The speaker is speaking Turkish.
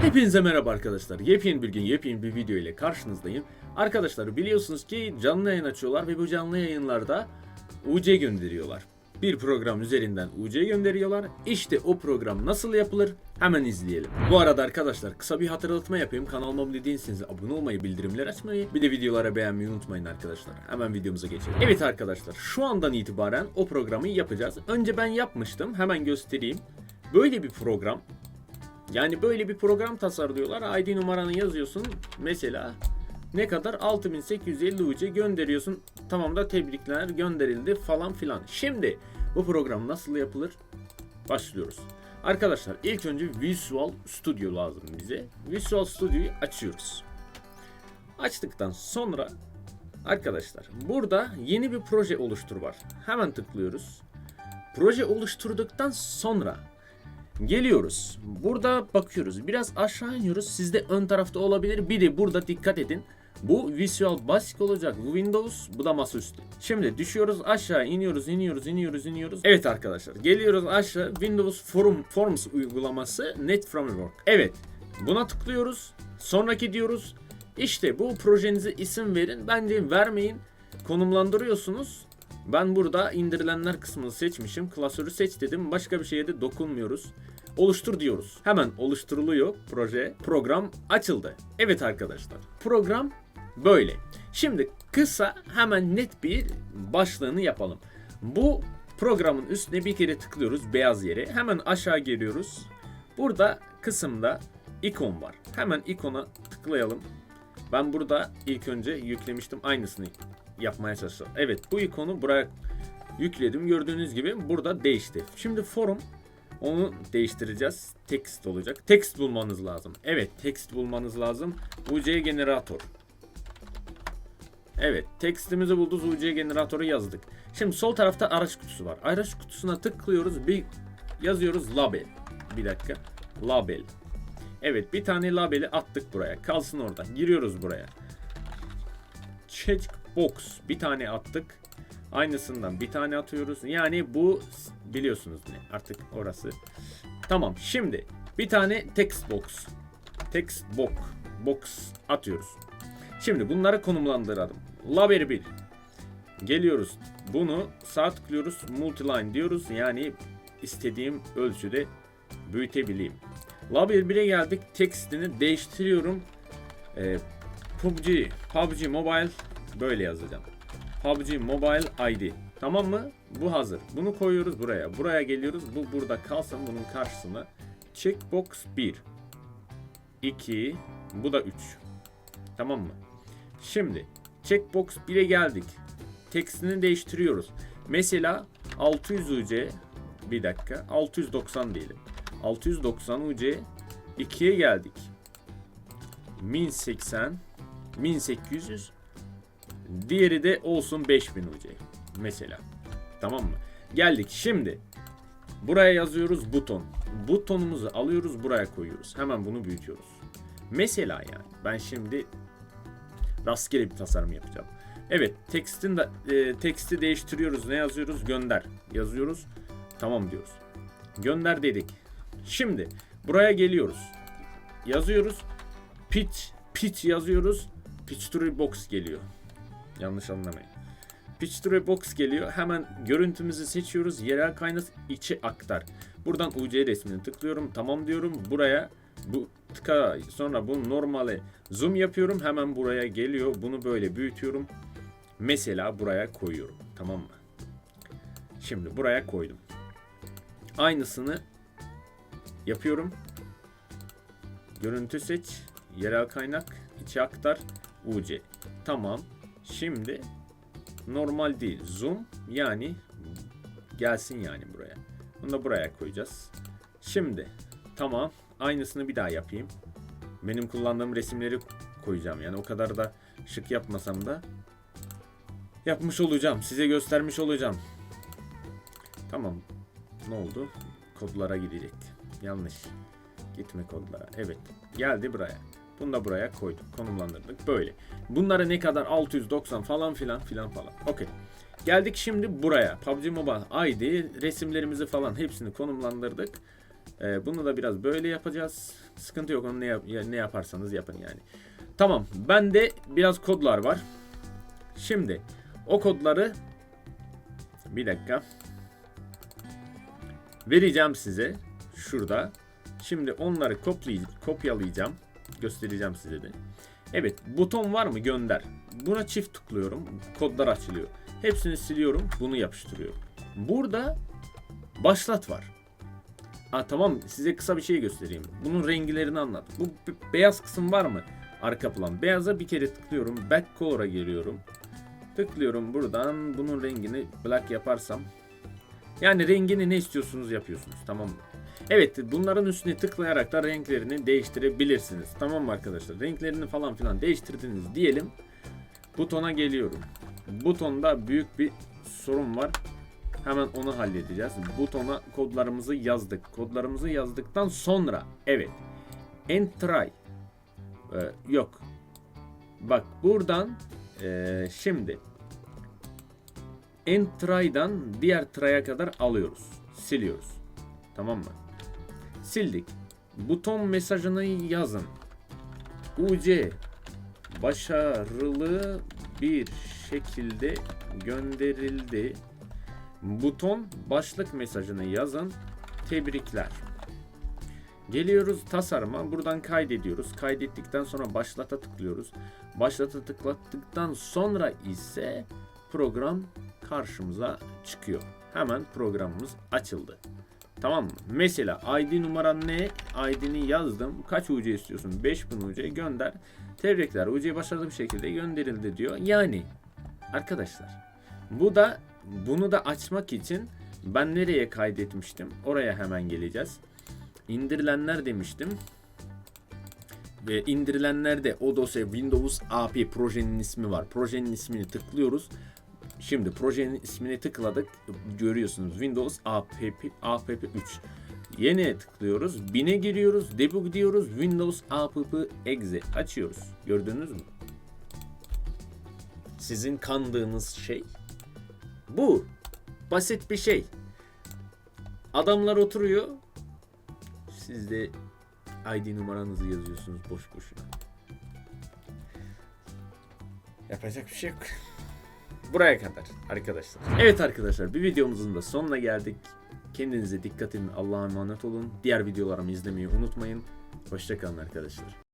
Hepinize merhaba arkadaşlar. Yepyeni bir gün yepyeni bir video ile karşınızdayım. Arkadaşlar biliyorsunuz ki canlı yayın açıyorlar ve bu canlı yayınlarda UC gönderiyorlar. Bir program üzerinden UC gönderiyorlar. İşte o program nasıl yapılır hemen izleyelim. Bu arada arkadaşlar kısa bir hatırlatma yapayım. Kanalıma abone değilseniz abone olmayı, bildirimler açmayı, bir de videolara beğenmeyi unutmayın arkadaşlar. Hemen videomuza geçelim. Evet arkadaşlar şu andan itibaren o programı yapacağız. Önce ben yapmıştım. Hemen göstereyim. Böyle bir program yani böyle bir program tasarlıyorlar. ID numaranı yazıyorsun. Mesela ne kadar 6850 UC gönderiyorsun. Tamam da tebrikler gönderildi falan filan. Şimdi bu program nasıl yapılır? Başlıyoruz. Arkadaşlar ilk önce Visual Studio lazım bize. Visual Studio'yu açıyoruz. Açtıktan sonra arkadaşlar burada yeni bir proje oluştur var. Hemen tıklıyoruz. Proje oluşturduktan sonra Geliyoruz. Burada bakıyoruz. Biraz aşağı iniyoruz. Sizde ön tarafta olabilir. Bir de burada dikkat edin. Bu Visual Basic olacak. Bu Windows, bu da masaüstü. Şimdi düşüyoruz aşağı, iniyoruz, iniyoruz, iniyoruz, iniyoruz. Evet arkadaşlar, geliyoruz aşağı. Windows Form, Forms uygulaması Net Framework. Evet, buna tıklıyoruz. Sonraki diyoruz. İşte bu projenize isim verin. Bence vermeyin. Konumlandırıyorsunuz. Ben burada indirilenler kısmını seçmişim. Klasörü seç dedim. Başka bir şeye de dokunmuyoruz. Oluştur diyoruz. Hemen oluşturuluyor proje. Program açıldı. Evet arkadaşlar. Program böyle. Şimdi kısa hemen net bir başlığını yapalım. Bu programın üstüne bir kere tıklıyoruz beyaz yere. Hemen aşağı geliyoruz. Burada kısımda ikon var. Hemen ikona tıklayalım. Ben burada ilk önce yüklemiştim aynısını yapmaya çalışıyorum. Evet bu ikonu buraya yükledim. Gördüğünüz gibi burada değişti. Şimdi forum onu değiştireceğiz. Text olacak. Text bulmanız lazım. Evet text bulmanız lazım. UC generator. Evet textimizi bulduk. UC generatörü yazdık. Şimdi sol tarafta araç kutusu var. Araç kutusuna tıklıyoruz. Bir yazıyoruz label. Bir dakika. Label. Evet bir tane labeli attık buraya. Kalsın orada. Giriyoruz buraya. Checkbox bir tane attık. Aynısından bir tane atıyoruz. Yani bu biliyorsunuz ne artık orası. Tamam şimdi bir tane text box. Text box. Box atıyoruz. Şimdi bunları konumlandıralım. Label 1. Geliyoruz. Bunu sağ tıklıyoruz. Multiline diyoruz. Yani istediğim ölçüde büyütebileyim. Label 1'e geldik. Tekstini değiştiriyorum. Ee, PUBG, PUBG Mobile böyle yazacağım. PUBG Mobile ID. Tamam mı? Bu hazır. Bunu koyuyoruz buraya. Buraya geliyoruz. Bu burada kalsın bunun karşısına. Checkbox 1. 2. Bu da 3. Tamam mı? Şimdi checkbox 1'e geldik. Tekstini değiştiriyoruz. Mesela 600 UC bir dakika 690 diyelim. 690 UC 2'ye geldik. 1080 1800 diğeri de olsun 5000 UC mesela. Tamam mı? Geldik şimdi. Buraya yazıyoruz buton. Butonumuzu alıyoruz buraya koyuyoruz. Hemen bunu büyütüyoruz. Mesela yani ben şimdi rastgele bir tasarım yapacağım. Evet tekstin de e, teksti değiştiriyoruz. Ne yazıyoruz? Gönder yazıyoruz. Tamam diyoruz. Gönder dedik. Şimdi buraya geliyoruz. Yazıyoruz. Pitch pitch yazıyoruz. Pitch to box geliyor. Yanlış anlamayın. To box geliyor. Hemen görüntümüzü seçiyoruz. Yerel kaynak içi aktar. Buradan UC resmini tıklıyorum. Tamam diyorum. Buraya bu tıka sonra bu normale zoom yapıyorum. Hemen buraya geliyor. Bunu böyle büyütüyorum. Mesela buraya koyuyorum. Tamam mı? Şimdi buraya koydum. Aynısını yapıyorum. Görüntü seç. Yerel kaynak. içi aktar. UC. Tamam. Şimdi normal değil. Zoom yani gelsin yani buraya. Bunu da buraya koyacağız. Şimdi tamam. Aynısını bir daha yapayım. Benim kullandığım resimleri koyacağım. Yani o kadar da şık yapmasam da yapmış olacağım. Size göstermiş olacağım. Tamam. Ne oldu? Kodlara gidecek. Yanlış. Gitme kodlara. Evet. Geldi buraya. Bunu da buraya koyduk. Konumlandırdık. Böyle. Bunları ne kadar 690 falan filan filan falan. Okey. Geldik şimdi buraya. PUBG Mobile ID resimlerimizi falan hepsini konumlandırdık. Ee, bunu da biraz böyle yapacağız. Sıkıntı yok onu ne, yap- ya- ne yaparsanız yapın yani. Tamam bende biraz kodlar var. Şimdi o kodları bir dakika vereceğim size şurada. Şimdi onları kopyalay- kopyalayacağım. Göstereceğim size de. Evet buton var mı gönder. Buna çift tıklıyorum. Kodlar açılıyor. Hepsini siliyorum. Bunu yapıştırıyorum. Burada başlat var. Aa, tamam size kısa bir şey göstereyim. Bunun renklerini anlat. Bu beyaz kısım var mı? Arka plan. Beyaza bir kere tıklıyorum. Back color'a geliyorum. Tıklıyorum buradan. Bunun rengini black yaparsam. Yani rengini ne istiyorsunuz yapıyorsunuz. Tamam mı? Evet bunların üstüne tıklayarak da renklerini değiştirebilirsiniz. Tamam mı arkadaşlar? Renklerini falan filan değiştirdiniz diyelim. Butona geliyorum. Butonda büyük bir sorun var. Hemen onu halledeceğiz. Butona kodlarımızı yazdık. Kodlarımızı yazdıktan sonra evet. Entry. Ee, yok. Bak buradan ee, şimdi Entry'dan diğer try'a kadar alıyoruz. Siliyoruz. Tamam mı? Sildik. Buton mesajını yazın. UC başarılı bir şekilde gönderildi. Buton başlık mesajını yazın. Tebrikler. Geliyoruz tasarıma. Buradan kaydediyoruz. Kaydettikten sonra başlata tıklıyoruz. Başlata tıkladıktan sonra ise program karşımıza çıkıyor. Hemen programımız açıldı. Tamam mı? Mesela ID numaran ne? ID'ni yazdım. Kaç UC istiyorsun? 5000 UC gönder. Tebrikler UC başarılı bir şekilde gönderildi diyor. Yani arkadaşlar bu da bunu da açmak için ben nereye kaydetmiştim? Oraya hemen geleceğiz. İndirilenler demiştim. Ve indirilenlerde o dosya Windows AP projenin ismi var. Projenin ismini tıklıyoruz. Şimdi projenin ismini tıkladık. Görüyorsunuz Windows app, app 3. Yeni tıklıyoruz. Bine giriyoruz. Debug diyoruz. Windows app exe açıyoruz. Gördünüz mü? Sizin kandığınız şey bu. Basit bir şey. Adamlar oturuyor. Siz de ID numaranızı yazıyorsunuz boş boşuna. Yapacak bir şey yok. Buraya kadar arkadaşlar. Evet arkadaşlar bir videomuzun da sonuna geldik. Kendinize dikkat edin. Allah'a emanet olun. Diğer videolarımı izlemeyi unutmayın. Hoşçakalın arkadaşlar.